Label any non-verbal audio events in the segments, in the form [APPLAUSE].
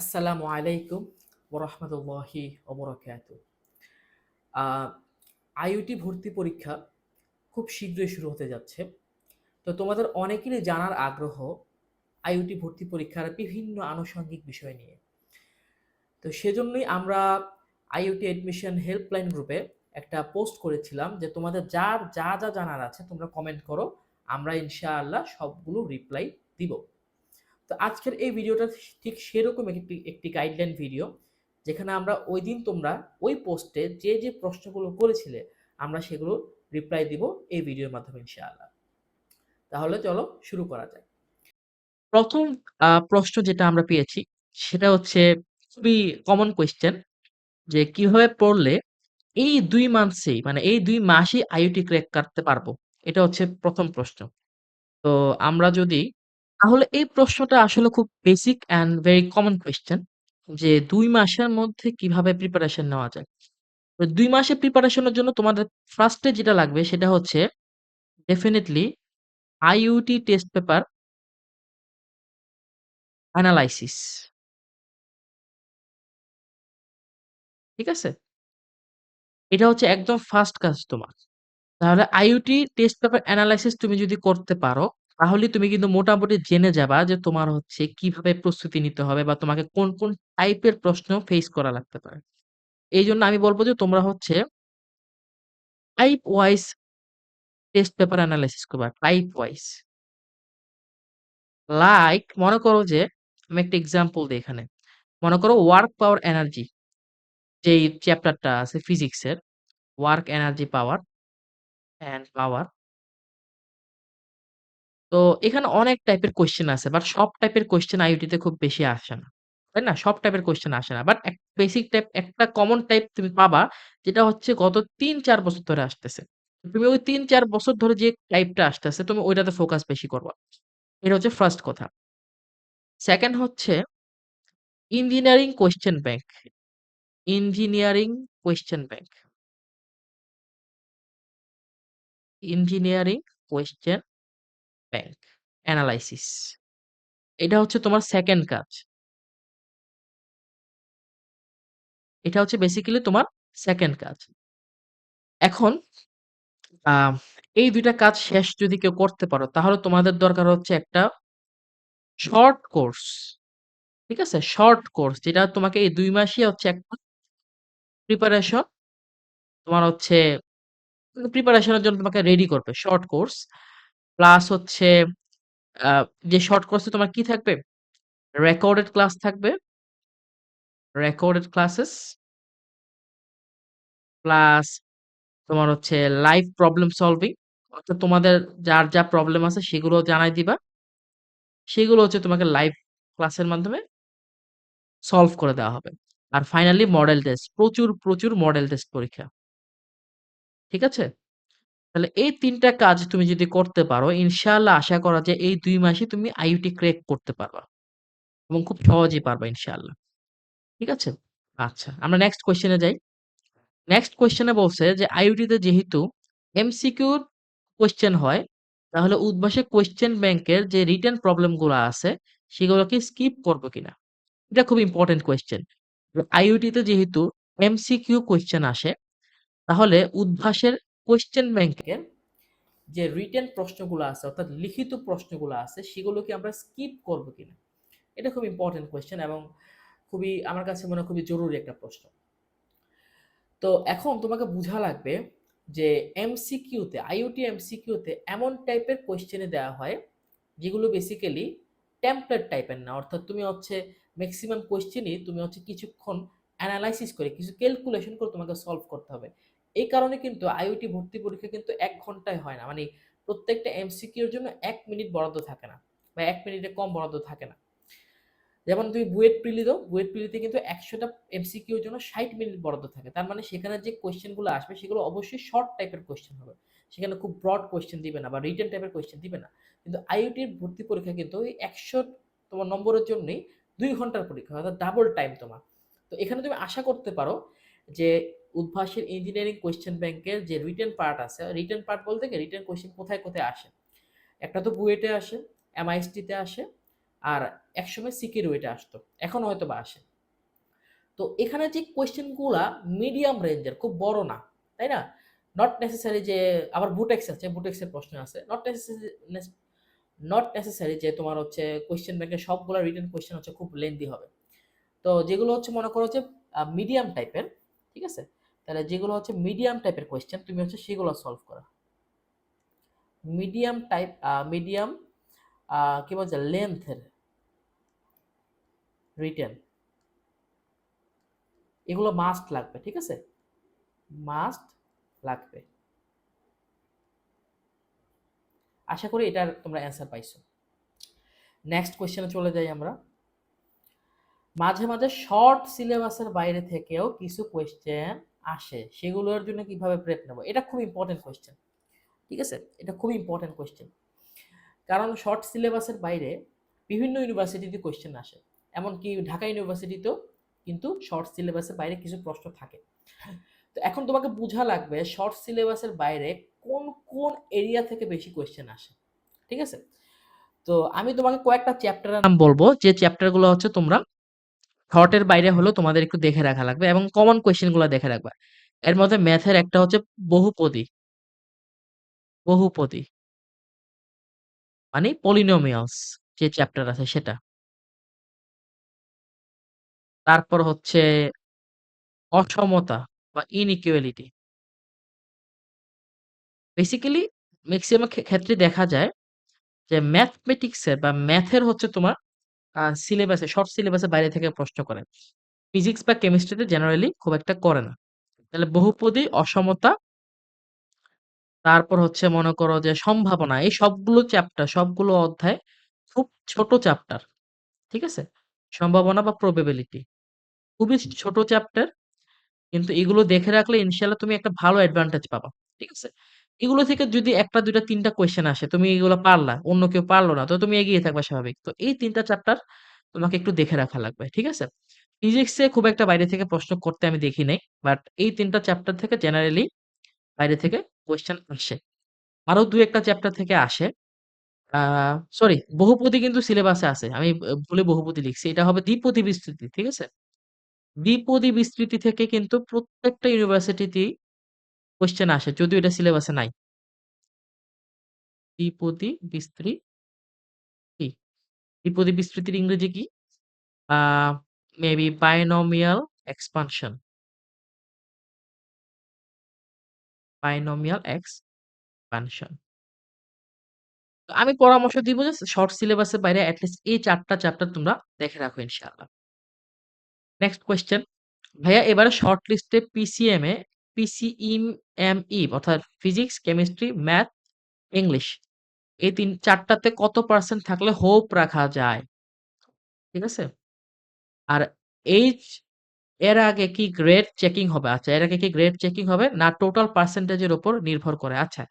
আসসালামু আলাইকুম ওরহমতুল্লাহি ওবরাকাতু আইওটি ভর্তি পরীক্ষা খুব শীঘ্রই শুরু হতে যাচ্ছে। তো তোমাদের অনেকেরই জানার আগ্রহ আইওটি ভর্তি পরীক্ষার বিভিন্ন আনুষঙ্গিক বিষয় নিয়ে। তো সেজন্যই আমরা আইওটি অ্যাডমিশন হেল্পলাইন গ্রুপে একটা পোস্ট করেছিলাম যে তোমাদের যার, যা যা জানার আছে তোমরা কমেন্ট করো, আমরা ইনশাআল্লাহ সবগুলো রিপ্লাই দিব। তো আজকের এই ভিডিওটা ঠিক সেরকম একটি একটি গাইডলাইন ভিডিও যেখানে আমরা ওই দিন তোমরা ওই পোস্টে যে যে প্রশ্নগুলো করেছিলে, আমরা সেগুলো রিপ্লাই দিব এই ভিডিওর মাধ্যমে ইনশাআল্লাহ। তাহলে চলো শুরু করা যাক। প্রথম প্রশ্ন যেটা আমরা পেয়েছি, সেটা হচ্ছে খুবই কমন কোয়েশ্চেন যে কীভাবে পড়লে এই দুই মান্থসেই মানে এই দুই মাসেই আইওটি ক্র্যাক করতে পারব? এটা হচ্ছে প্রথম প্রশ্ন। তো আমরা যদি তাহলে এই প্রশ্নটা আসলে খুব basic and very common question যে ২ মাসের মধ্যে কীভাবে প্রিপারেশন নেওয়া যায়? তো ২ মাসের প্রিপারেশনের জন্য তোমাদের ফার্স্ট যেটা লাগবে সেটা হচ্ছে definitely IUT test paper analysis. ঠিক আছে? এটা হচ্ছে একদম ফার্স্ট কাজ তোমার। তাহলে আইইউটি টেস্ট পেপার অ্যানালাইসিস তুমি যদি করতে পারো, তাহলে তুমি কিন্তু মোটামুটি জেনে যাবা যে তোমার হচ্ছে কীভাবে প্রস্তুতি নিতে হবে বা তোমাকে কোন, কোন টাইপের প্রশ্ন ফেস করা লাগতে পারে। এইজন্য আমি বলব যে তোমরা হচ্ছে type wise test paper analysis করবা। Type wise. লাইক মনে করো যে আমি একটা এক্সাম্পল দেই এখানে। মনে করো ওয়ার্ক পাওয়ার এনার্জি যেই চ্যাপ্টারটা আছে ফিজিক্সের work energy power and power তো এখানে অনেক টাইপের কোয়েশ্চেন আছে। বাট সব টাইপের কোয়েশ্চেন আইওটি তে খুব বেশি আসে না। তাই না? সব টাইপের কোয়েশ্চেন আসে না। বাট এক বেসিক টাইপ একটা কমন টাইপ তুমি পাবা, যেটা হচ্ছে গত ৩-৪ বছর ধরে আসতেছে। তুমি ওই ৩-৪ বছর ধরে যে টাইপটা আসতেছে, তুমি ওইটাতে ফোকাস বেশি করবা। এটা হচ্ছে ফার্স্ট কথা। সেকেন্ড হচ্ছে engineering question bank. Engineering question bank. Engineering question bank analysis. এটা হচ্ছে তোমার সেকেন্ড কাজ। এটা হচ্ছে বেসিক্যালি তোমার সেকেন্ড কাজ। এখন এই দুইটা কাজ শেষ যদি কেউ করতে পারো, তাহলে তোমাদের দরকার হচ্ছে একটা শর্ট কোর্স। ঠিক আছে? শর্ট কোর্স যেটা তোমাকে এই দুই মাসই হচ্ছে একটা প্রিপারেশন তোমার হচ্ছে প্রিপারেশনের জন্য তোমাকে রেডি করবে। শর্ট কোর্স প্লাস হচ্ছে যে শর্ট কোর্সে তোমার কি থাকবে? রেকর্ডেড ক্লাস থাকবে। রেকর্ডেড ক্লাসেস প্লাস তোমার হচ্ছে লাইভ প্রবলেম সলভিং অর্থাৎ তোমাদের যার যা প্রবলেম আছে সেগুলো জানাই দিবা। সেগুলো হচ্ছে তোমাকে লাইভ ক্লাসের মাধ্যমে সলভ করে দেওয়া হবে। আর ফাইনালি মডেল টেস্ট। প্রচুর, প্রচুর মডেল টেস্ট পরীক্ষা। ঠিক আছে? তাহলে এই তিনটা কাজ তুমি যদি করতে পারো, ইনশাআল্লাহ আশা করা যায় এই দুই মাসে তুমি আইইউটি ক্র্যাক করতে পারবা। এবং খুব সহজেই পারবা ইনশাআল্লাহ। ঠিক আছে? আচ্ছা, আমরা নেক্সট কোয়েশ্চেন যাই। নেক্সট কোয়েশ্চেন বলছে যে আইইউটিতে যেহেতু এমসিকিউর কোয়েশ্চেন হয়, তাহলে উদ্ভাসে কোয়েশ্চেন ব্যাংকের যে রিটার্ন প্রবলেমগুলা আছে, সেগুলোকে স্কিপ করব কিনা? এটা খুব ইম্পর্টেন্ট কোয়েশ্চেন। আইইউটিতে যেহেতু এমসিকিউ কোয়েশ্চেন আসে, তাহলে উদ্ভাসের কোয়েশ্চেন ব্যাংকের যে রিটেন প্রশ্নগুলো আছে, অর্থাৎ লিখিত প্রশ্নগুলো আছে, সেগুলোকে আমরা স্কিপ করব কিনা? এটা খুব ইম্পোর্টেন্ট কোয়েশ্চেন এবং খুবই, আমার কাছে মনে হয় খুবই জরুরি একটা প্রশ্ন। তো এখন তোমাকে বোঝা লাগবে যে এমসিকিউতে আইওটি এমসিকিউতে এমন টাইপের কোয়েশ্চেনে দেওয়া হয়, যেগুলো বেসিক্যালি টেমপ্লেট টাইপের না অর্থাৎ তুমি হচ্ছে ম্যাক্সিমাম কোয়েশ্চেনই তুমি হচ্ছে কিছুক্ষণ অ্যানালাইসিস করে, কিছু ক্যালকুলেশন করে তোমাকে সলভ করতে হবে এই কারণে কিন্তু আইওটি ভর্তি পরীক্ষা কিন্তু এক ঘন্টায় হয় না। মানে প্রত্যেকটা এমসিকিউর জন্য এক মিনিট বরাদ্দ থাকে না বা এক মিনিটে কম বরাদ্দ থাকে না। যেমন তুমি বুয়েট প্রিলি দাও, বুয়েট প্রিলিতে কিন্তু একশোটা এমসিকিউর জন্য ষাট মিনিট বরাদ্দ থাকে। তার মানে সেখানে যে কোয়েশ্চেনগুলো আসবে সেগুলো অবশ্যই শর্ট টাইপের কোয়েশ্চেন হবে। সেখানে খুব ব্রড কোয়েশ্চেন দিবে না বা রিটেন টাইপের কোয়েশ্চেন দিবে না। কিন্তু আইওটির ভর্তি পরীক্ষা কিন্তু ওই একশো তোমার নম্বরের জন্যই দুই ঘণ্টার পরীক্ষা, অর্থাৎ ডাবল টাইম তোমার। তো এখানে তুমি আশা করতে পারো যে উদ্ভাসের ইঞ্জিনিয়ারিং কোয়েশ্চেন ব্যাংকের যে রিটেন পার্ট আছে রিটেন পার্ট বলতে কি? রিটেন কোয়েশ্চেন কোথায় কোথায় আসে? একটা তো বুয়েটে আসে এমআইএসটিতে আসে, আর একসময় সিকির ওয়েটে আসতো, এখন হয়তো বা আসে। তো এখানে যে কোয়েশ্চেনগুলা মিডিয়াম রেঞ্জের খুব বড় না, তাই না? নট নেসেসারি যে, আবার বুটেক্স আছে বুটেক্সের প্রশ্ন আছে। নট নেসেসারি নট নেসেসারি যে তোমার হচ্ছে কোয়েশ্চেন ব্যাংকের সবগুলো রিটেন কোয়েশ্চেন হচ্ছে খুব লেন্দি হবে। তো যেগুলো হচ্ছে মনে করো হচ্ছে মিডিয়াম টাইপের ঠিক আছে? তাহলে যেগুলো হচ্ছে মিডিয়াম টাইপের কোয়েশ্চেন তুমি হচ্ছে সেগুলো সলভ করা। মিডিয়াম টাইপ মিডিয়াম কি বলছে? লেন্থের রিটেন এগুলো মাস্ট লাগবে, ঠিক আছে? মাস্ট লাগবে। আশা করি এটার তোমরা অ্যান্সার পাইছো। নেক্সট কোয়েশ্চেনে চলে যাই আমরা। মাঝে মাঝে শর্ট সিলেবাসের বাইরে থেকেও কিছু কোয়েশ্চেন আসে, সেগুলোর জন্য কীভাবে প্রেপ নেব? এটা খুব ইম্পর্টেন্ট কোয়েশ্চেন ঠিক আছে? এটা খুব ইম্পর্টেন্ট কোয়েশ্চেন কারণ শর্ট সিলেবাসের বাইরে বিভিন্ন ইউনিভার্সিটিতে কোয়েশ্চেন আসে। এমনকি ঢাকা ইউনিভার্সিটিতেও কিন্তু শর্ট সিলেবাসের বাইরে কিছু প্রশ্ন থাকে। তো এখন তোমাকে বোঝা লাগবে শর্ট সিলেবাসের বাইরে কোন কোন এরিয়া থেকে বেশি কোয়েশ্চেন আসে, ঠিক আছে? তো আমি তোমাকে কয়েকটা চ্যাপ্টারের নাম বলব। যে চ্যাপ্টারগুলো হচ্ছে তোমরা শর্টের বাইরে হলেও তোমাদের একটু দেখে রাখা লাগবে এবং কমন কোয়েশ্চেনগুলো দেখে রাখবা। এর মধ্যে ম্যাথের একটা হচ্ছে বহুপদী। বহুপদী। মানে পলিনোমিয়ালস যে চ্যাপ্টার আছে সেটা। তারপর হচ্ছে অসমতা বা ইনইকুয়ালিটি বেসিক্যালি ম্যাক্সিমাম ক্ষেত্রে দেখা যায় যে ম্যাথমেটিক্সের বা ম্যাথের হচ্ছে তোমার সিলেবাসে শর্ট সিলেবাসের বাইরে থেকে প্রশ্ন করে ফিজিক্স বা কেমিস্ট্রিতে জেনারেলি খুব একটা করে না। তাহলে বহুপদী, অসমতা, তারপর হচ্ছে মনে করো যে সম্ভাবনা, এই সবগুলো চ্যাপ্টার সবগুলো অধ্যায় খুব ছোট চ্যাপ্টার ঠিক আছে? সম্ভাবনা বা প্রবেবিলিটি খুবই ছোট চ্যাপ্টার কিন্তু এগুলো দেখে রাখলে ইনশাল্লাহ তুমি একটা ভালো অ্যাডভান্টেজ পাবা, ঠিক আছে? এগুলো থেকে যদি একটা দুইটা, তিনটা কোয়েশ্চেন আসে, তুমি এগুলো পারলা, অন্য কেউ পারল না, তো তুমি এগিয়ে থাকবা স্বাভাবিক। তো এই তিনটা চ্যাপ্টার তোমাকে একটু দেখে রাখা লাগবে, ঠিক আছে? ফিজিক্সে খুব একটা বাইরে থেকে প্রশ্ন করতে আমি দেখি নাই বাট এই তিনটা চ্যাপ্টার থেকে জেনারেলি বাইরে থেকে কোয়েশ্চেন আসে। আরও দু একটা চ্যাপ্টার থেকে আসে। সরি বহুপদী কিন্তু সিলেবাসে আছে, আমি ভুলে বহুপদী লিখছি, এটা হবে দ্বিপদী বিস্তৃতি, ঠিক আছে? দ্বিপদী বিস্তৃতি থেকে কিন্তু প্রত্যেকটা ইউনিভার্সিটিতেই কোয়েশ্চেন আসে, যদিও এটা সিলেবাসে নাই। দ্বিপদী বিস্তৃতি দ্বিপদী বিস্তৃতির ইংরেজি কি? Maybe binomial expansion binomial expansion আমি পরামর্শ দিব যে শর্ট সিলেবাসের বাইরে অ্যাটলিস্ট এই চারটা চ্যাপ্টার তোমরা দেখে রাখো ইনশাআল্লাহ। নেক্সট কোয়েশ্চেন ভাইয়া, এবারে শর্ট লিস্টে পিসিএম এ পিসিএমই অর্থাৎ ফিজিক্স কেমিস্ট্রি ম্যাথ ইংলিশ এই তিন, চারটাতে কত পার্সেন্ট থাকলে হোপ রাখা যায়? ঠিক আছে? আর এইচ এর আগে কি গ্রেড চেকিং হবে? আচ্ছা এর আগে কি গ্রেড চেকিং হবে? না টোটাল পার্সেন্টেজের উপর নির্ভর করে? আচ্ছা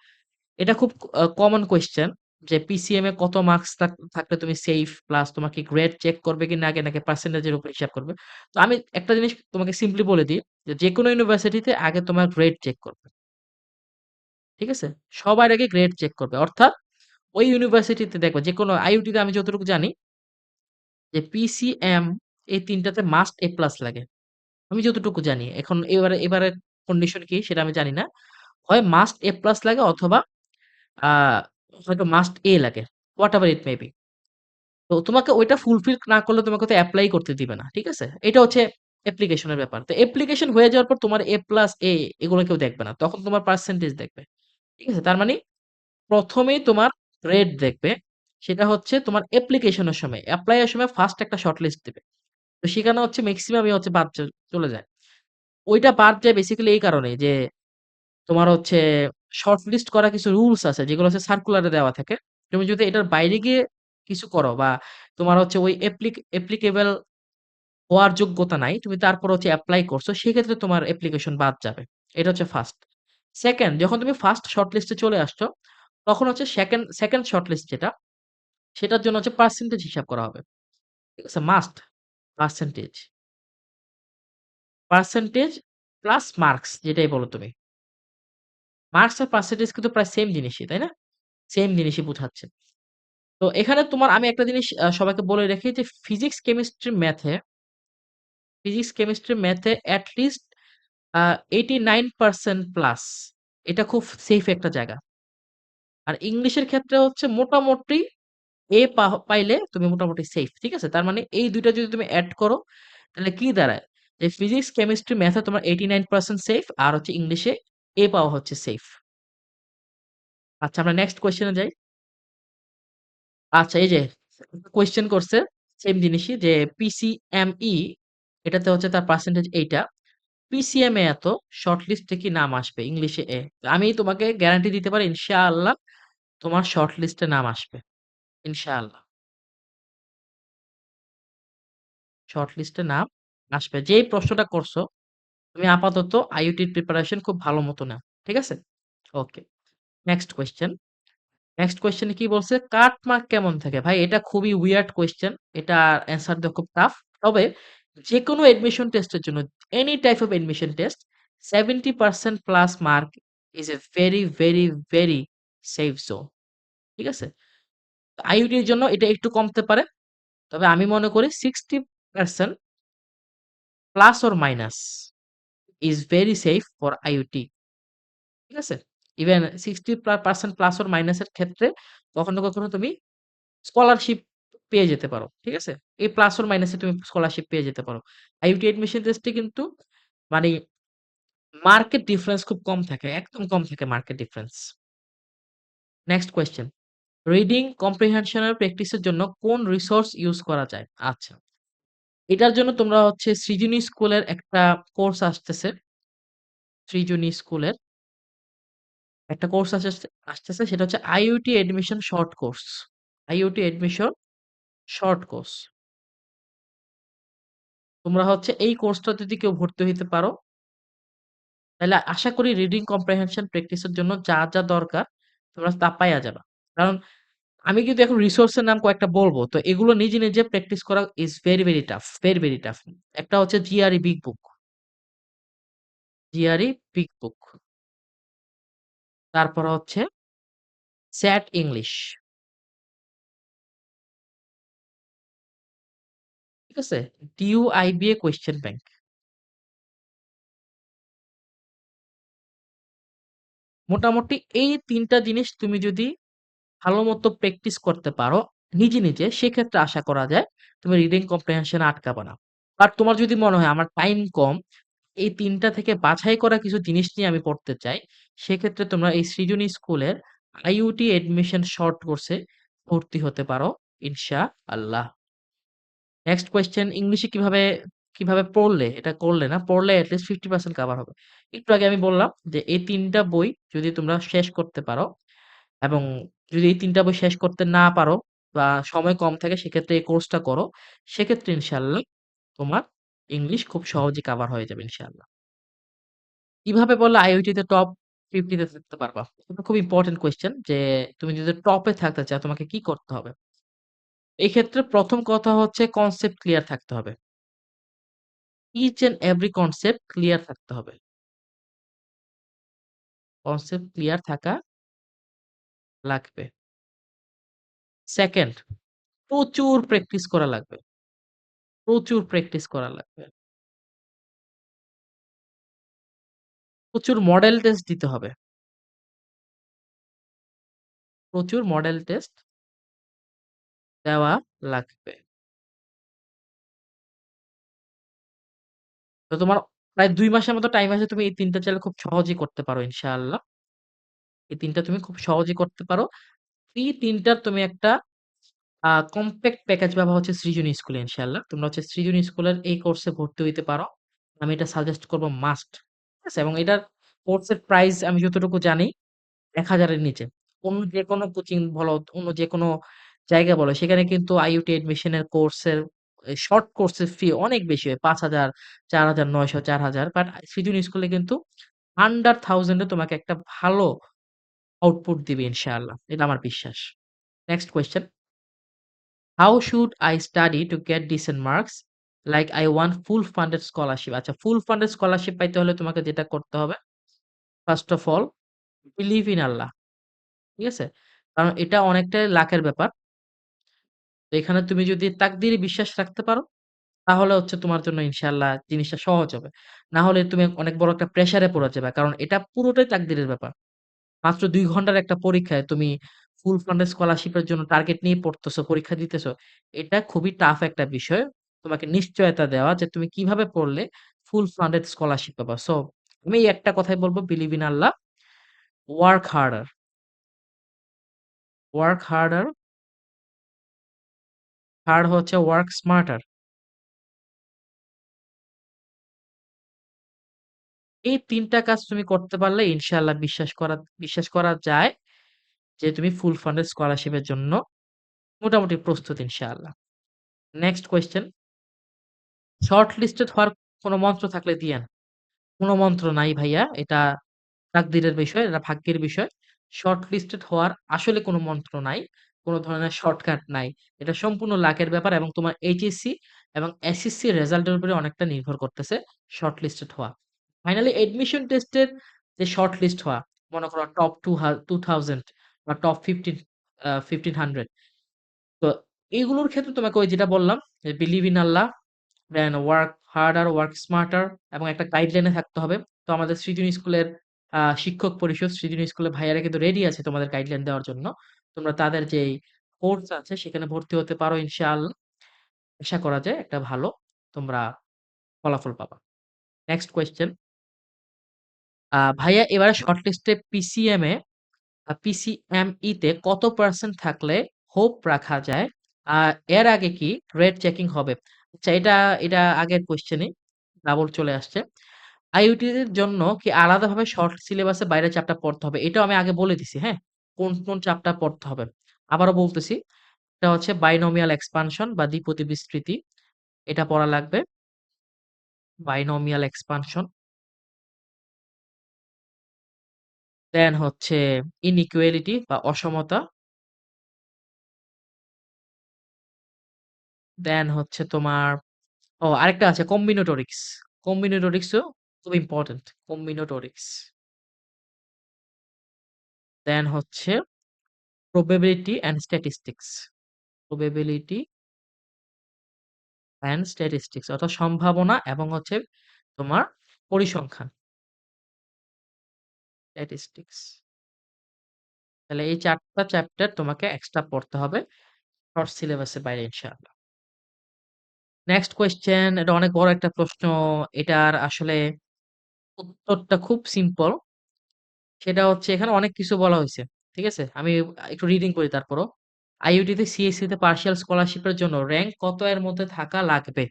এটা খুব কমন কোয়েশ্চেন যে পিসিএম এ কত মার্কস থাকলে তুমি সেফ প্লাস তোমাকে গ্রেড চেক করবে কি না আগে, নাকি পার্সেন্টেজের উপর হিসাব করবে। তো আমি একটা জিনিস তোমাকে সিম্পলি বলে দিই যে যে কোনো ইউনিভার্সিটিতে আগে তোমার গ্রেড চেক করবে। ঠিক আছে? সবার আগে গ্রেড চেক করবে। অর্থাৎ ওই ইউনিভার্সিটিতে দেখবে যে কোনো আইইউটিতে আমি যতটুকু জানি যে পিসিএম এই তিনটাতে মাস্ট এ প্লাস লাগে। আমি যতটুকু জানি। এখন এবারে এবারে কন্ডিশন কি সেটা আমি জানি না। হয় মাস্ট এ প্লাস লাগে অথবা হয়তো মাস্ট এ লাগে whatever it may be তো তোমাকে ওইটা ফুলফিল না করলে তোমাকে তো অ্যাপ্লাই করতে দিবে না, ঠিক আছে? এটা হচ্ছে অ্যাপ্লিকেশনের ব্যাপার। তো অ্যাপ্লিকেশন হয়ে যাওয়ার পর তোমার এ প্লাস এ এগুলো কেউ দেখবে না, তখন তোমার পার্সেন্টেজ দেখবে, ঠিক আছে? তার মানে প্রথমেই তোমার গ্রেড দেখবে, সেটা হচ্ছে তোমার অ্যাপ্লিকেশনের সময় অ্যাপ্লাই এর সময় ফার্স্ট একটা শর্ট লিস্ট দেবে। তো সেখানে হচ্ছে ম্যাক্সিমামই হচ্ছে বাদ চলে যায়। ওইটা বাদ যায় বেসিক্যালি এই কারণে যে তোমার হচ্ছে শর্ট লিস্ট করা কিছু রুলস আছে, যেগুলো হচ্ছে সার্কুলারে দেওয়া থাকে। তুমি যদি এটার বাইরে গিয়ে কিছু করো বা তোমার হচ্ছে ওই অ্যাপ্লিকেবল হওয়ার যোগ্যতা নাই, তুমি তারপর হচ্ছে অ্যাপ্লাই করছ, সেক্ষেত্রে তোমার অ্যাপ্লিকেশন বাদ যাবে। এটা হচ্ছে ফার্স্ট সেকেন্ড যখন তুমি ফার্স্ট শর্ট লিস্টে চলে আসছো, তখন হচ্ছে সেকেন্ড সেকেন্ড শর্ট লিস্ট যেটা, সেটার জন্য হচ্ছে পার্সেন্টেজ হিসাব করা হবে। ঠিক আছে? Must percentage percentage plus marks যেটাই বলো তুমি। মার্কস আর পার্সেন্টেজ কিন্তু প্রায় সেম জিনিসই তাই না সেম জিনিসই বোঝাচ্ছে তো এখানে তোমার আমি একটা জিনিস সবাইকে বলে রাখি যে ফিজিক্স, কেমিস্ট্রি, ম্যাথে ফিজিক্স, কেমিস্ট্রি, ম্যাথে এট লিস্ট আ 89% প্লাস এটা খুব সেফ একটা জায়গা। আর ইংলিশের ক্ষেত্রে হচ্ছে মোটামুটি এ পাইলে তুমি মোটামুটি সেফ। ঠিক আছে? তার মানে এই দুইটা যদি তুমি অ্যাড করো তাহলে কি দাঁড়ায়? যে ফিজিক্স, কেমিস্ট্রি, ম্যাথে তোমার 89% সেফ আর হচ্ছে ইংলিশে এ পাওয়া হচ্ছে সেফ। আচ্ছা আমরা নেক্সট কোয়েশ্চেন যাই। আচ্ছা এই যে কোয়েশ্চেন করছে সেম জিনিসই যে পিসিএমই এটাতে হচ্ছে তার পার্সেন্টেজ এইটা। পিসিএম এ এত শর্ট লিস্টে কি নাম আসবে? ইংলিশে এ। আমি তোমাকে গ্যারান্টি দিতে পারি, ইনশাআল্লাহ তোমার শর্ট লিস্টে নাম আসবে। ইনশাআল্লাহ। শর্ট লিস্টে নাম আসবে। যেই প্রশ্নটা করছ তুমি আপাতত আইইউটির প্রিপারেশন খুব ভালো মতো নাও। ঠিক আছে? Okay. Next question. Next question কি বলছে? কাট মার্ক কেমন থাকে? ভাই এটা খুবই উইয়ার্ড কোয়েশ্চেন। এটা অ্যান্সার দেওয়া খুব টাফ। তবে যেকোনো এডমিশন টেস্টের জন্য any type of admission test 70% plus mark is a very, very, very safe zone. ঠিক আছে? আইইউটির জন্য এটা একটু কমতে পারে। তবে আমি মনে করি 60% plus or minus is very safe for IUT. ঠিক আছে? ইভেন 60% প্লাস অর মাইনাস এর ক্ষেত্রে কখনো, কখনো তুমি স্কলারশিপ পেয়ে যেতে পারো। ঠিক আছে? এই প্লাস অর মাইনাস তুমি স্কলারশিপ পেয়ে যেতে পারো। আইইউটি অ্যাডমিশন টেস্টে কিন্তু মানে মার্কেট ডিফারেন্স খুব কম থাকে। একদম কম থাকে market difference. Next question. Reading comprehension এর প্র্যাকটিস এর জন্য কোন রিসোর্স ইউস করা যায়? আচ্ছা। এটার জন্য তোমরা হচ্ছে সৃজনী স্কুলের একটা কোর্স আসতেছে। সৃজনী স্কুলের একটা কোর্স আসতেছে সেটা হচ্ছে IUT admission short course. IUT admission short course. তোমরা হচ্ছে এই কোর্সটা যদি কেউ ভর্তি হইতে পারো তাহলে আশা করি রিডিং কম্প্রিহেনশন প্র্যাকটিসের জন্য যা, যা দরকার তোমরা তা পাইয়া যাবা। কারণ আমি কিন্তু এখন রিসোর্স এর নাম কয়েকটা বলব তো এগুলো নিজে, নিজে প্র্যাকটিস করা is very, very tough. Very, very tough. একটা হচ্ছে GRE big book. GRE big book. তারপর হচ্ছে স্যাট ইংলিশ। ঠিক আছে? DU IBA question bank. মোটামুটি এই তিনটা জিনিস তুমি যদি ভালোমতো প্র্যাকটিস করতে পারো নিজে, নিজে সেক্ষেত্রে আশা করা যায় তুমি রিডিং কম্প্রিহেনশন আটকাবা না। বাট তোমার যদি মনে হয় আমার টাইম কম, এই তিনটা থেকে বাছাই করা কিছু জিনিস নিয়ে আমি পড়তে চাই, সেক্ষেত্রে তোমরা এই সৃজনী স্কুলের আইইউটি এডমিশন শর্ট কোর্সে ভর্তি হতে পারো ইনশাআল্লাহ। নেক্সট কোয়েশ্চেন ইংলিশে কীভাবে, কীভাবে পড়লে এটা করলে না, পড়লে এট লিস্ট 50% কভার হবে। একটু আগে আমি বললাম যে এই তিনটা বই যদি তোমরা শেষ করতে পারো এবং যদি এই ৩ টা বই শেষ করতে না পারো বা সময় কম থাকে, সেক্ষেত্রে এই কোর্সটা করো। সেক্ষেত্রে ইনশাআল্লাহ তোমার ইংলিশ খুব সহজেই কভার হয়ে যাবে ইনশাআল্লাহ। কীভাবে পড়লে আইইউটি তে টপ 50 তে থাকতে পারবা? এটা খুব ইম্পোর্টেন্ট কোয়েশ্চেন যে তুমি যদি টপে থাকতে চাও, তোমাকে কি করতে হবে? এক্ষেত্রে ১ম কথা হচ্ছে কনসেপ্ট ক্লিয়ার থাকতে হবে। Each and every concept clear থাকতে হবে। কনসেপ্ট ক্লিয়ার থাকা লাগবে। 2nd প্রচুর প্র্যাকটিস করা লাগবে। প্রচুর প্র্যাকটিস করা লাগবে। প্রচুর মডেল টেস্ট দিতে হবে। প্রচুর মডেল টেস্ট দেওয়া লাগবে। তো তোমার প্রায় দুই মাসের মতো টাইম আছে, তুমি এই ৩ টা চাইলে খুব সহজেই করতে পারো, ইনশাআল্লাহ। এই ৩ টা তুমি খুব সহজেই করতে পারো। এই ৩ টার তুমি একটা আ কমপ্যাক্ট প্যাকেজ পাবা হচ্ছে সৃজনী স্কুলে ইনশাআল্লাহ। তোমরা হচ্ছে সৃজনী স্কুলের এই কোর্সে ভর্তি হইতে পারো। আমি এটা সাজেস্ট করব মাস্ট। ঠিক আছে? এবং এটার কোর্সের প্রাইস আমি যতটুকু জানি ১,০০০ এর নিচে। অন্য যেকোনো কোচিং বলো, অন্য যেকোনো জায়গা বলো সেখানে কিন্তু অ্যাডমিশন এর কোর্সের শর্ট কোর্সের ফি অনেক বেশি হয়। ৫,০০০, ৪,৯০০, ৪,০০০ বাট সৃজনী স্কুলে কিন্তু আন্ডার 1000 এ তোমাকে একটা ভালো আউটপুট দিবে ইনশাআল্লাহ। এটা আমার বিশ্বাস। Next question how should I study to get decent marks? Like I won full funded scholarship. আচ্ছা ফুল ফান্ডেড স্কলারশিপ পাইতে হলে তোমাকে যেটা করতে হবে first of all believe in আল্লাহ। ঠিক আছে? কারণ এটা অনেকটাই লাকের ব্যাপার। এখানে তুমি যদি তাকদীরে বিশ্বাস রাখতে পারো, তাহলে হচ্ছে তোমার জন্য ইনশাল্লাহ জিনিসটা সহজ হবে। না হলে তুমি অনেক বড় একটা প্রেশারে পড়ে যাবে। কারণ এটা পুরোটাই তাকদিরের ব্যাপার। মাত্র ২ ঘণ্টার একটা পরীক্ষায় তুমি ফুল ফান্ডেড স্কলারশিপের জন্য টার্গেট নিয়ে পড়তেছো, পরীক্ষা দিতেছো। এটা খুবই টাফ একটা বিষয়। তোমাকে নিশ্চয়তা দেওয়া যে তুমি কীভাবে পড়লে ফুল ফান্ডেড স্কলারশিপ পাবা। সো আমি একটা কথাই বলব believe in Allah, work harder. Work harder. Third হচ্ছে ওয়ার্ক স্মার্টার। এই তিনটা কাজ তুমি করতে পারলে ইনশাল্লাহ বিশ্বাস করা বিশ্বাস করা যায় যে তুমি ফুল ফান্ডেড স্কলারশিপ এর জন্য মোটামুটি প্রস্তুত ইনশাআল্লাহ। নেক্সট কোয়েশ্চেন শর্ট লিস্টেড হওয়ার কোন মন্ত্র থাকলে দিয়েন। কোন মন্ত্র নাই ভাইয়া। এটা তাকদীরের বিষয়, এটা ভাগ্যের বিষয়। শর্ট লিস্টেড হওয়ার আসলে কোনো মন্ত্র নাই। কোন ধরনের শর্টকাট নাই। এটা সম্পূর্ণ লাকের ব্যাপার এবং তোমার এইচএসসি এবং এসএসসি রেজাল্টের উপরে অনেকটা নির্ভর করতেছে শর্ট লিস্টেড হওয়া। ফাইনালি এডমিশন টেস্টের যে শর্ট লিস্ট হওয়া, মনে করো টপ টু হা 2000 বা টপ 15 আ 1500 তো এইগুলোর ক্ষেত্রে তোমাকে ওই যেটা বললাম যে believe in Allah, then work harder, work smarter এবং একটা গাইডলাইন থাকতে হবে। তো আমাদের সৃজনী স্কুলের শিক্ষক পরিষদ, সৃজনী স্কুলের ভাইয়ারা কিন্তু রেডি আছে তোমাদের গাইডলাইন দেওয়ার জন্য। তোমরা তাদের যে কোর্স আছে সেখানে ভর্তি হতে পারো ইনশাআল্লাহ। আশা করা যায় একটা ভালো তোমরা ফলাফল পাবা। নেক্সট কোয়েশ্চেন ভাইয়া এবারে শর্ট লিস্টে পিসিএম এ আ পিসিএমই তে কত পার্সেন্ট থাকলে হোপ রাখা যায়? আর এর আগে কি রেড চেকিং হবে? আচ্ছা এটা, এটা আগের কোয়েশ্চেনই ডাবল চলে আসছে। আইইউটি এর জন্য কি আলাদাভাবে শর্ট সিলেবাসের বাইরের চ্যাপ্টার পড়তে হবে? এটাও আমি আগে বলে দিছি, হ্যাঁ? কোন, কোন চ্যাপ্টার পড়তে হবে। আবারও বলতেছি। এটা হচ্ছে বাইনোমিয়াল এক্সপানশন বা দ্বিপদী বিস্তৃতি। এটা পড়া লাগবে। Binomial expansion. দেন হচ্ছে ইনইকুয়ালিটি বা অসমতা। দেন হচ্ছে তোমার, ও আরেকটা আছে কম্বিনেটরিক্স। কম্বিনেটরিক্সও খুব ইম্পোর্টেন্ট। কম্বিনেটরিক্স। দেন হচ্ছে probability and statistics. Probability and statistics অর্থাৎ সম্ভাবনা এবং হচ্ছে তোমার পরিসংখ্যান। স্ট্যাটিস্টিক্স। তাহলে এই ৪ টা চ্যাপ্টার তোমাকে এক্সট্রা পড়তে হবে শর্ট সিলেবাসের বাইরে ইনশাআল্লাহ। নেক্সট কোয়েশ্চেন এটা অনেক বড় একটা প্রশ্ন। এটার আসলে উত্তরটা খুব সিম্পল। সেটা হচ্ছে, এখানে অনেক কিছু বলা হইছে। ঠিক আছে? আমি একটু রিডিং করি তারপরও। আইইউটিতে সিএসসিতে পার্সিয়াল স্কলারশিপের জন্য র‍্যাংক কত এর মধ্যে থাকা লাগবে?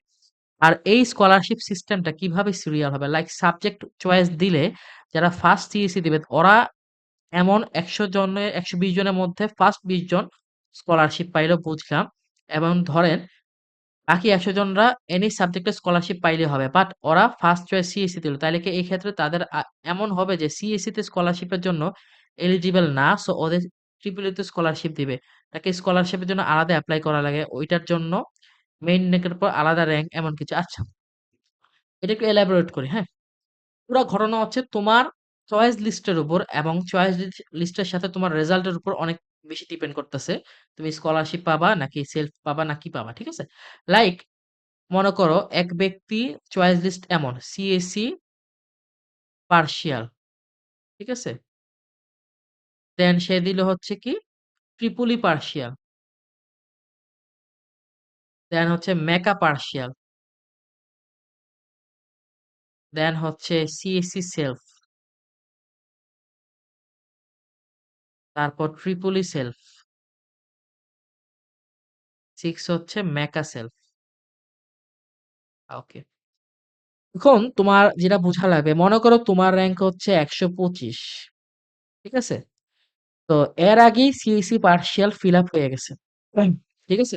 আর এই স্কলারশিপ সিস্টেমটা কীভাবে সিরিয়াল হবে? লাইক সাবজেক্ট চয়েস দিলে যারা ফার্স্ট সিএসসি দিবে, ওরা এমন ১০০ জনের ১২০ জনের মধ্যে ফার্স্ট ২০ জন স্কলারশিপ পাইলো বুঝলাম। এবং ধরেন বাকি ১০০ জনরা এনি সাবজেক্টে স্কলারশিপ পাইলে হবে। বাট ওরা ফার্স্ট চয়েস সিএসসি দিল। তাইলে কি এই ক্ষেত্রে তাদের এমন হবে যে সিএসসি তে স্কলারশিপের জন্য এলিজিবল না। সো ওদের ট্রিপল ই তে স্কলারশিপ দিবে। তাকে স্কলারশিপের জন্য আলাদা অ্যাপ্লাই করা লাগে। ওইটার জন্য মেইন র‍্যাংকের পর আলাদা র‍্যাংক এমন কিছু। আচ্ছা। এটা একটু এলাবোরেট করি, হ্যাঁ? পুরা ঘটনা হচ্ছে তোমার চয়েস লিস্টের উপর এবং চয়েস লিস লিস্টের সাথে তোমার রেজাল্টের উপর অনেক বেশি ডিপেন্ড করতেছে। তুমি স্কলারশিপ পাবা নাকি সেলফ পাবা না কি পাবা। ঠিক আছে? লাইক মনে করো এক ব্যক্তি চয়েস লিস্ট এমন সিএসসি পার্সিয়াল। ঠিক আছে? দেন সে দিল হচ্ছে কি ট্রিপল ই পার্সিয়াল। দেন হচ্ছে মেকা পার্সিয়াল। দেন হচ্ছে সিএসসি সেলফ। তারপর ট্রিপল সেলফ। 6 হচ্ছে মেকা সেলফ। ওকে। এখন তোমার যেটা বোঝা লাগবে, মনে করো তোমার র্যাঙ্ক হচ্ছে ১২৫ ঠিক আছে? তো এর আগেই সিএসসি পার্সিয়াল ফিল আপ হয়ে গেছে। ঠিক আছে?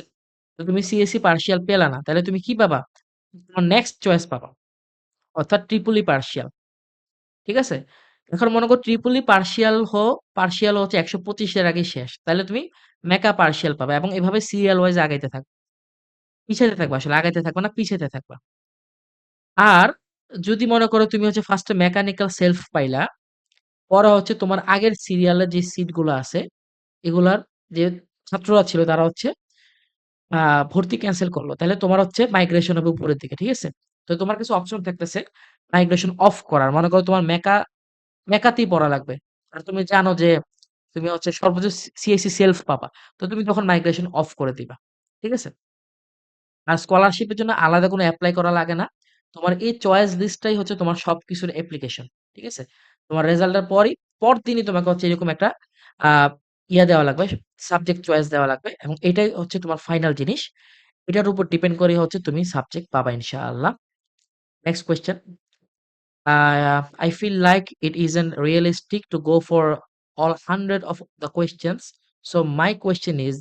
তুমি সিএসসি পার্সিয়াল পেলা না। তাহলে তুমি কি পাবা? তোমার নেক্সট চয়েস পাবা। অর্থাৎ ট্রিপল পার্সিয়াল। ঠিক আছে? এখন মনে করো ট্রিপল পার্সিয়াল হ পার্সিয়াল হচ্ছে ১২৫ এর আগে শেষ। তাহলে তুমি মেকা পার্সিয়াল পাবা এবং এভাবে সিরিয়াল ওয়াইজ আগাইতে থাকবে পিছাইতে থাকবা আসলে আগাইতে থাকবা না, পিছাইতে থাকবা। আর যদি মনে করো তুমি হচ্ছে ফার্স্ট মেকানিক্যাল সেলফ পাইলা, পরে হচ্ছে তোমার আগের সিরিয়ালের যে সিটগুলো আছে, এগুলার যে ছাত্ররা ছিল তারা হচ্ছে ভর্তি ক্যান্সেল করল তাহলে তোমার হচ্ছে মাইগ্রেশন হবে উপরের দিকে। ঠিক আছে? তো তোমার কিছু অপশন থাকতেছে মাইগ্রেশন অফ করার। মনে করো তোমার মেকা মেকাতেই পড়া লাগবে। আর তুমি জানো যে তুমি হচ্ছে সর্বোচ্চ সিএসসি সেলফ পাবা। তো তুমি তখন মাইগ্রেশন অফ করে দিবা। ঠিক আছে? আর স্কলারশিপের জন্য আলাদা কোনো অ্যাপ্লাই করা লাগে না। তোমার এই চয়েস লিস্টটাই হচ্ছে তোমার সব কিছুর অ্যাপ্লিকেশন। ঠিক আছে? তোমার রেজাল্টের পরই, পরদিনই তোমাকে হচ্ছে এরকম একটা ইয়া দেওয়া লাগবে, সাবজেক্ট চয়েস দেওয়া লাগবে এবং এটাই হচ্ছে তোমার ফাইনাল জিনিস। এটার উপর ডিপেন্ড করে হচ্ছে তুমি সাবজেক্ট পাবা ইনশাআল্লাহ। Next question. Ah I feel like it isn't realistic to go for all 100 of the questions. So my question is,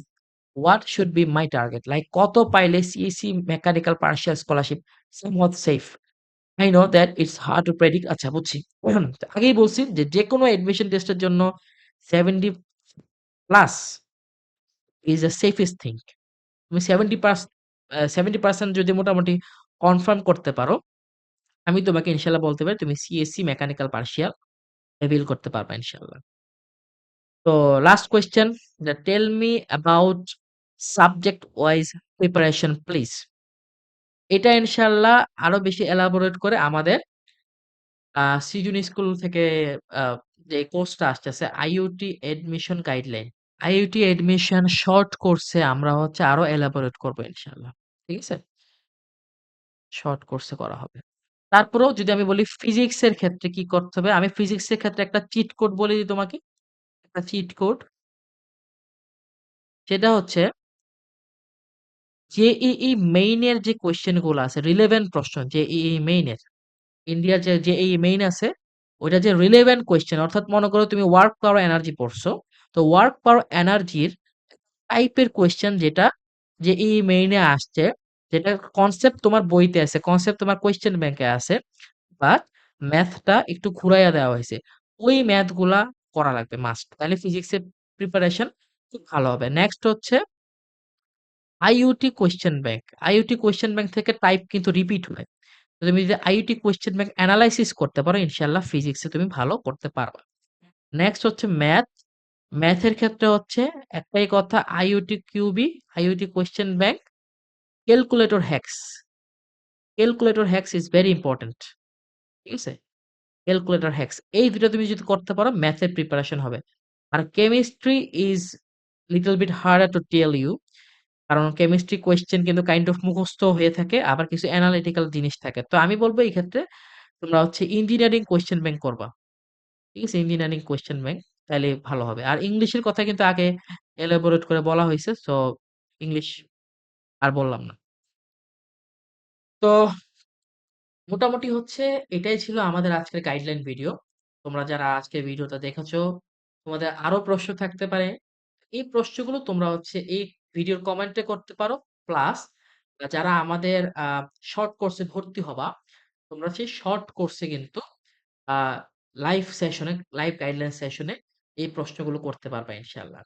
what should be my target? Like কত পাইলে CEC mechanical partial scholarship somewhat safe I know that it's hard to predict আচ্ছা বুঝছি। [CLEARS THROAT] আগেই বলছি যে যেকোনো admission টেস্টের জন্য 70 plus is the safest thing. তুমি 70 পার্স আ 70% যদি মোটামুটি কনফার্ম করতে পারো, আমি তোমাকে ইনশাল্লাহ বলতে পারি তুমি সিএসসি মেকানিক্যাল পার্শিয়াল এভিল করতে পারবা ইনশাল্লাহ তো last question tell me about subject wise preparation please. এটা ইনশাল্লাহ আরও বেশি এলাবোরেট করে আমাদের সৃজন স্কুল থেকে যে কোর্সটা আসতেছে IoT admission guideline. IoT admission short কোর্সে আমরা হচ্ছে আরও এলাবোরেট করব ইনশাআল্লাহ। ঠিক আছে? শর্ট কোর্সে করা হবে। তারপরেও যদি আমি বলি ফিজিক্স এর ক্ষেত্রে কি করতে হবে? আমি ফিজিক্স এর ক্ষেত্রে একটা চিট কোড বলে দিই তোমাকে। একটা চিট কোড। সেটা হচ্ছে জেইই মেইন এর যে কোয়েশ্চেনগুলো আছে, রিলেভেন্ট প্রশ্ন জেইই মেইন এর। ইন্ডিয়ার যে জেইই মেইন আছে, ওইটা যে রিলেভেন্ট কোয়েশ্চেন অর্থাৎ মনে করো তুমি ওয়ার্ক পাওয়ার এনার্জি পড়ছো। তো ওয়ার্ক পাওয়ার এনার্জির টাইপের কোয়েশ্চেন যেটা যে মেইন মেইনে আসছে, যেটা কনসেপ্ট তোমার বইতে আছে, কনসেপ্ট তোমার কোয়েশ্চেন ব্যাংকে আছে। বাট ম্যাথটা একটু ঘুরাইয়া দেওয়া হয়েছে ওই ম্যাথগুলা করা লাগবে মাস্ট। তাইলে ফিজিক্স এর প্রিপারেশন খুব ভালো হবে। নেক্সট হচ্ছে IoT question bank. IoT question bank থেকে টাইপ কিন্তু রিপিট হয়। তুমি যদি IoT কোয়েশ্চেন ব্যাংক এনালাইসিস করতে পারো ইনশাআল্লাহ ফিজিক্সে তুমি ভালো করতে পারবা। নেক্সট হচ্ছে ম্যাথ। ম্যাথের ক্ষেত্রে হচ্ছে একটাই কথা IoT QB, IoT question bank, calculator hacks calculator hacks is very important. ঠিক আছে? ক্যালকুলেটর হ্যাক্স এই দুটো তুমি যদি করতে পারো ম্যাথের প্রিপারেশন হবে। আর chemistry is little bit harder to tell you. কারণ কেমিস্ট্রি কোয়েশ্চেন কিন্তু কাইন্ড অফ মুখস্থ হয়ে থাকে। আবার কিছু এনালিটিক্যাল জিনিস থাকে। তো আমি বলব এই ক্ষেত্রে তোমরা হচ্ছে ইঞ্জিনিয়ারিং কোয়েশ্চেন ব্যাংক করবা। ঠিক আছে? ইঞ্জিনিয়ারিং কোয়েশ্চেন ব্যাংক তাইলে ভালো হবে। আর ইংলিশের কথা কিন্তু আগে এলাবোরেট করে বলা হয়েছে সো ইংলিশ আর বললাম না। তো মোটামুটি হচ্ছে এটাই ছিল আমাদের আজকের গাইডলাইন ভিডিও। তোমরা যারা আজকের ভিডিওটা দেখেছ, তোমাদের আরও প্রশ্ন থাকতে পারে। এই প্রশ্নগুলো তোমরা হচ্ছে এই ভিডিওর কমেন্টে করতে পারো। প্লাস যারা আমাদের শর্ট কোর্সে ভর্তি হবা, তোমরা সেই শর্ট কোর্সে কিন্তু লাইভ সেশনে, লাইভ গাইডলাইন সেশনে এই প্রশ্নগুলো করতে পারবা ইনশাআল্লাহ।